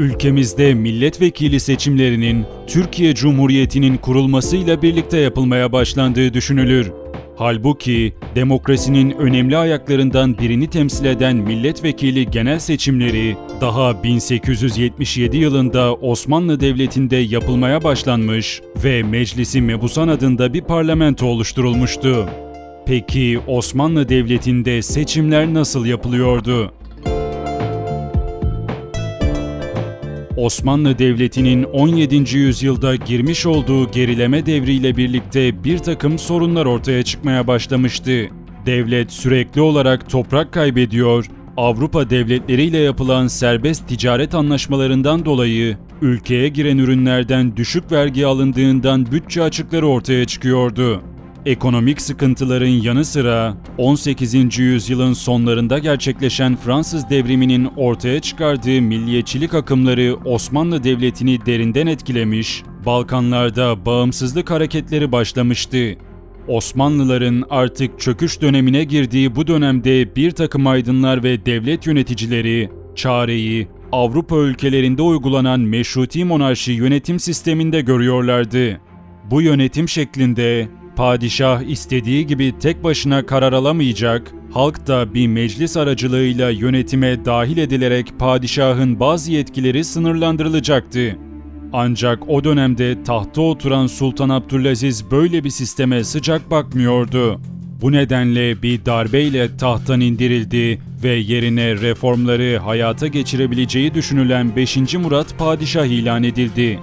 Ülkemizde milletvekili seçimlerinin Türkiye Cumhuriyeti'nin kurulmasıyla birlikte yapılmaya başlandığı düşünülür. Halbuki demokrasinin önemli ayaklarından birini temsil eden milletvekili genel seçimleri daha 1877 yılında Osmanlı Devleti'nde yapılmaya başlanmış ve Meclisi Mebusan adında bir parlamento oluşturulmuştu. Peki Osmanlı Devleti'nde seçimler nasıl yapılıyordu? Osmanlı Devleti'nin 17. yüzyılda girmiş olduğu gerileme devriyle birlikte bir takım sorunlar ortaya çıkmaya başlamıştı. Devlet sürekli olarak toprak kaybediyor, Avrupa devletleriyle yapılan serbest ticaret anlaşmalarından dolayı ülkeye giren ürünlerden düşük vergi alındığından bütçe açıkları ortaya çıkıyordu. Ekonomik sıkıntıların yanı sıra 18. yüzyılın sonlarında gerçekleşen Fransız devriminin ortaya çıkardığı milliyetçilik akımları Osmanlı Devleti'ni derinden etkilemiş, Balkanlarda bağımsızlık hareketleri başlamıştı. Osmanlıların artık çöküş dönemine girdiği bu dönemde bir takım aydınlar ve devlet yöneticileri çareyi Avrupa ülkelerinde uygulanan meşruti monarşi yönetim sisteminde görüyorlardı. Bu yönetim şeklinde Padişah istediği gibi tek başına karar alamayacak, halk da bir meclis aracılığıyla yönetime dahil edilerek padişahın bazı yetkileri sınırlandırılacaktı. Ancak o dönemde tahta oturan Sultan Abdülaziz böyle bir sisteme sıcak bakmıyordu. Bu nedenle bir darbeyle tahttan indirildi ve yerine reformları hayata geçirebileceği düşünülen 5. Murat padişah ilan edildi.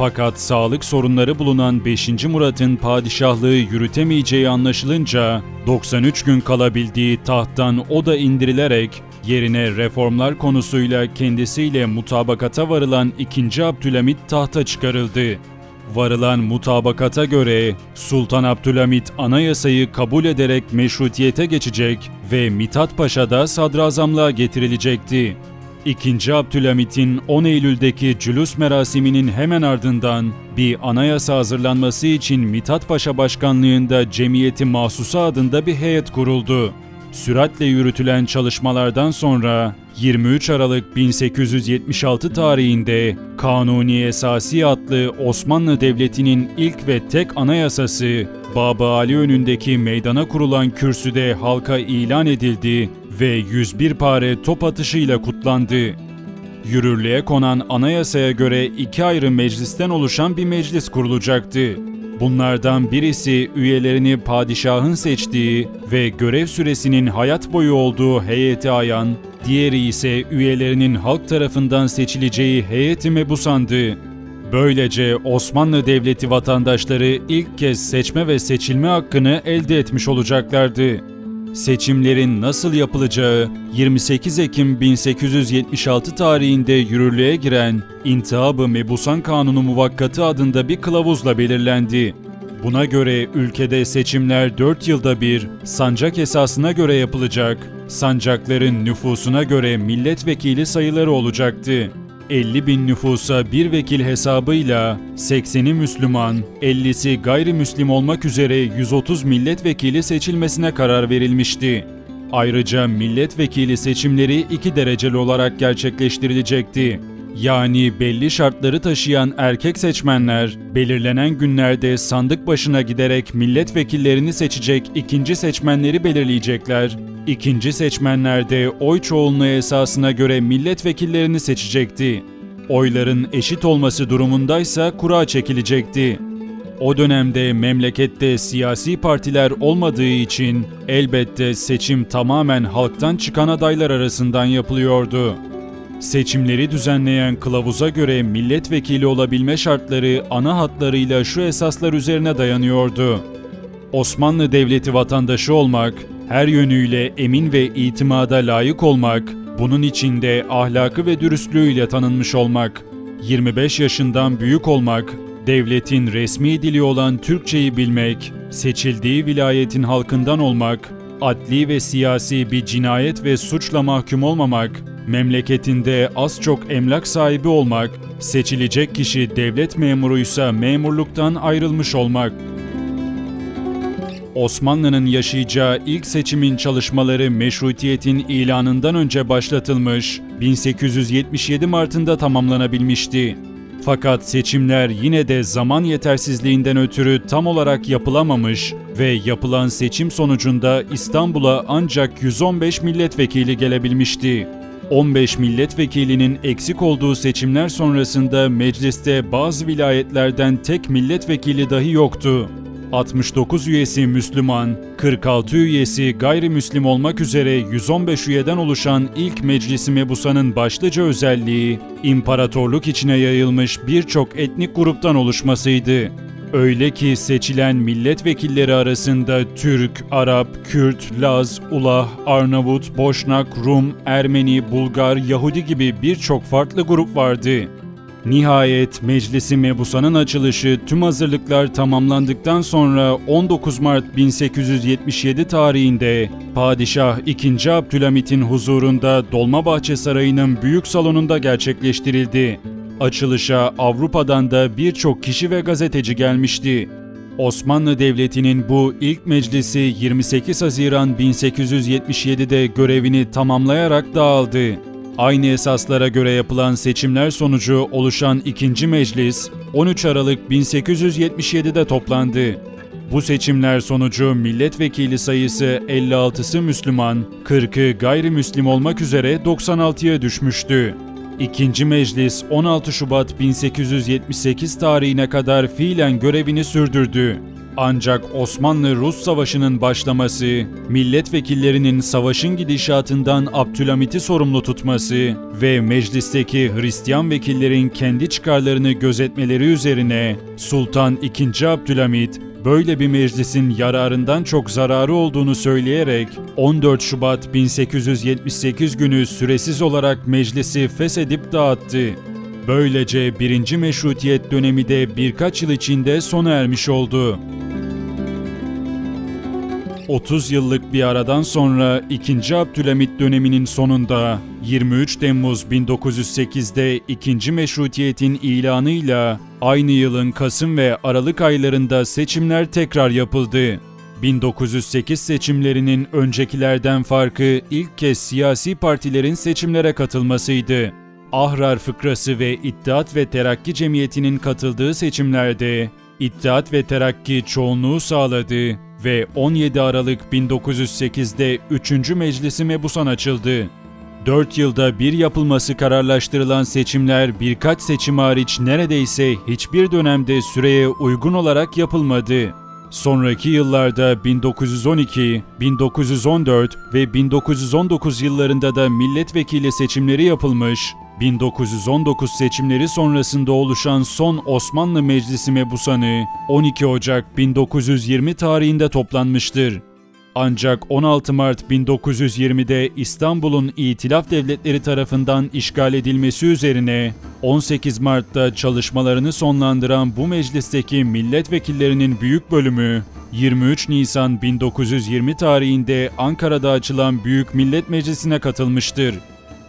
Fakat sağlık sorunları bulunan 5. Murat'ın padişahlığı yürütemeyeceği anlaşılınca 93 gün kalabildiği tahttan o da indirilerek yerine reformlar konusuyla kendisiyle mutabakata varılan 2. Abdülhamit tahta çıkarıldı. Varılan mutabakata göre Sultan Abdülhamit anayasayı kabul ederek meşrutiyete geçecek ve Mithat Paşa da sadrazamlığa getirilecekti. İkinci Abdülhamit'in 10 Eylül'deki cülus merasiminin hemen ardından bir anayasa hazırlanması için Mithat Paşa başkanlığında Cemiyeti Mahsusa adında bir heyet kuruldu. Süratle yürütülen çalışmalardan sonra 23 Aralık 1876 tarihinde Kanuni Esasi adlı Osmanlı Devleti'nin ilk ve tek anayasası Baba Ali önündeki meydana kurulan kürsüde halka ilan edildi ve 101 pare top atışıyla kutlandı. Yürürlüğe konan anayasaya göre iki ayrı meclisten oluşan bir meclis kurulacaktı. Bunlardan birisi üyelerini padişahın seçtiği ve görev süresinin hayat boyu olduğu heyeti ayan, diğeri ise üyelerinin halk tarafından seçileceği heyeti mebusandı. Böylece Osmanlı Devleti vatandaşları ilk kez seçme ve seçilme hakkını elde etmiş olacaklardı. Seçimlerin nasıl yapılacağı 28 Ekim 1876 tarihinde yürürlüğe giren İntihabı Mebusan Kanunu Muvakkatı adında bir kılavuzla belirlendi. Buna göre ülkede seçimler 4 yılda bir sancak esasına göre yapılacak, sancakların nüfusuna göre milletvekili sayıları olacaktı. 50 bin nüfusa bir vekil hesabıyla 80'i Müslüman, 50'si gayrimüslim olmak üzere 130 milletvekili seçilmesine karar verilmişti. Ayrıca milletvekili seçimleri iki dereceli olarak gerçekleştirilecekti. Yani belli şartları taşıyan erkek seçmenler belirlenen günlerde sandık başına giderek milletvekillerini seçecek ikinci seçmenleri belirleyecekler. İkinci seçmenler de oy çoğunluğu esasına göre milletvekillerini seçecekti. Oyların eşit olması durumundaysa kura çekilecekti. O dönemde memlekette siyasi partiler olmadığı için elbette seçim tamamen halktan çıkan adaylar arasından yapılıyordu. Seçimleri düzenleyen kılavuza göre milletvekili olabilme şartları ana hatlarıyla şu esaslar üzerine dayanıyordu. Osmanlı Devleti vatandaşı olmak, her yönüyle emin ve itimada layık olmak, bunun içinde ahlakı ve dürüstlüğüyle tanınmış olmak, 25 yaşından büyük olmak, devletin resmi dili olan Türkçeyi bilmek, seçildiği vilayetin halkından olmak, adli ve siyasi bir cinayet ve suçla mahkum olmamak, memleketinde az çok emlak sahibi olmak, seçilecek kişi devlet memuruysa memurluktan ayrılmış olmak. Osmanlı'nın yaşayacağı ilk seçimin çalışmaları meşrutiyetin ilanından önce başlatılmış, 1877 Mart'ında tamamlanabilmişti. Fakat seçimler yine de zaman yetersizliğinden ötürü tam olarak yapılamamış ve yapılan seçim sonucunda İstanbul'a ancak 115 milletvekili gelebilmişti. 15 milletvekilinin eksik olduğu seçimler sonrasında mecliste bazı vilayetlerden tek milletvekili dahi yoktu. 69 üyesi Müslüman, 46 üyesi gayrimüslim olmak üzere 115 üyeden oluşan ilk Meclis-i Mebusa'nın başlıca özelliği, imparatorluk içine yayılmış birçok etnik gruptan oluşmasıydı. Öyle ki seçilen milletvekilleri arasında Türk, Arap, Kürt, Laz, Ulah, Arnavut, Boşnak, Rum, Ermeni, Bulgar, Yahudi gibi birçok farklı grup vardı. Nihayet Meclisi Mebusa'nın açılışı tüm hazırlıklar tamamlandıktan sonra 19 Mart 1877 tarihinde Padişah II. Abdülhamit'in huzurunda Dolmabahçe Sarayı'nın büyük salonunda gerçekleştirildi. Açılışa Avrupa'dan da birçok kişi ve gazeteci gelmişti. Osmanlı Devleti'nin bu ilk meclisi 28 Haziran 1877'de görevini tamamlayarak dağıldı. Aynı esaslara göre yapılan seçimler sonucu oluşan ikinci meclis 13 Aralık 1877'de toplandı. Bu seçimler sonucu milletvekili sayısı 56'sı Müslüman, 40'ı gayrimüslim olmak üzere 96'ya düşmüştü. İkinci meclis 16 Şubat 1878 tarihine kadar fiilen görevini sürdürdü. Ancak Osmanlı-Rus Savaşı'nın başlaması, milletvekillerinin savaşın gidişatından Abdülhamit'i sorumlu tutması ve meclisteki Hristiyan vekillerin kendi çıkarlarını gözetmeleri üzerine Sultan II. Abdülhamit böyle bir meclisin yararından çok zararı olduğunu söyleyerek 14 Şubat 1878 günü süresiz olarak meclisi feshedip dağıttı. Böylece birinci meşrutiyet dönemi de birkaç yıl içinde sona ermiş oldu. 30 yıllık bir aradan sonra 2. Abdülhamit döneminin sonunda 23 Temmuz 1908'de 2. Meşrutiyet'in ilanıyla aynı yılın Kasım ve Aralık aylarında seçimler tekrar yapıldı. 1908 seçimlerinin öncekilerden farkı ilk kez siyasi partilerin seçimlere katılmasıydı. Ahrar Fıkrası ve İttihat ve Terakki Cemiyeti'nin katıldığı seçimlerde İttihat ve Terakki çoğunluğu sağladı ve 17 Aralık 1908'de 3. Meclisi Mebusan açıldı. 4 yılda bir yapılması kararlaştırılan seçimler birkaç seçim hariç neredeyse hiçbir dönemde süreye uygun olarak yapılmadı. Sonraki yıllarda 1912, 1914 ve 1919 yıllarında da milletvekili seçimleri yapılmış, 1919 seçimleri sonrasında oluşan son Osmanlı Meclisi mebusanı 12 Ocak 1920 tarihinde toplanmıştır. Ancak 16 Mart 1920'de İstanbul'un İtilaf Devletleri tarafından işgal edilmesi üzerine 18 Mart'ta çalışmalarını sonlandıran bu meclisteki milletvekillerinin büyük bölümü 23 Nisan 1920 tarihinde Ankara'da açılan Büyük Millet Meclisi'ne katılmıştır.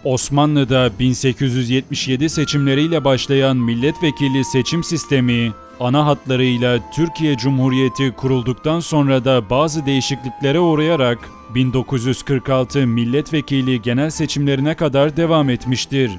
Osmanlı'da 1877 seçimleriyle başlayan milletvekili seçim sistemi, ana hatlarıyla Türkiye Cumhuriyeti kurulduktan sonra da bazı değişikliklere uğrayarak 1946 milletvekili genel seçimlerine kadar devam etmiştir.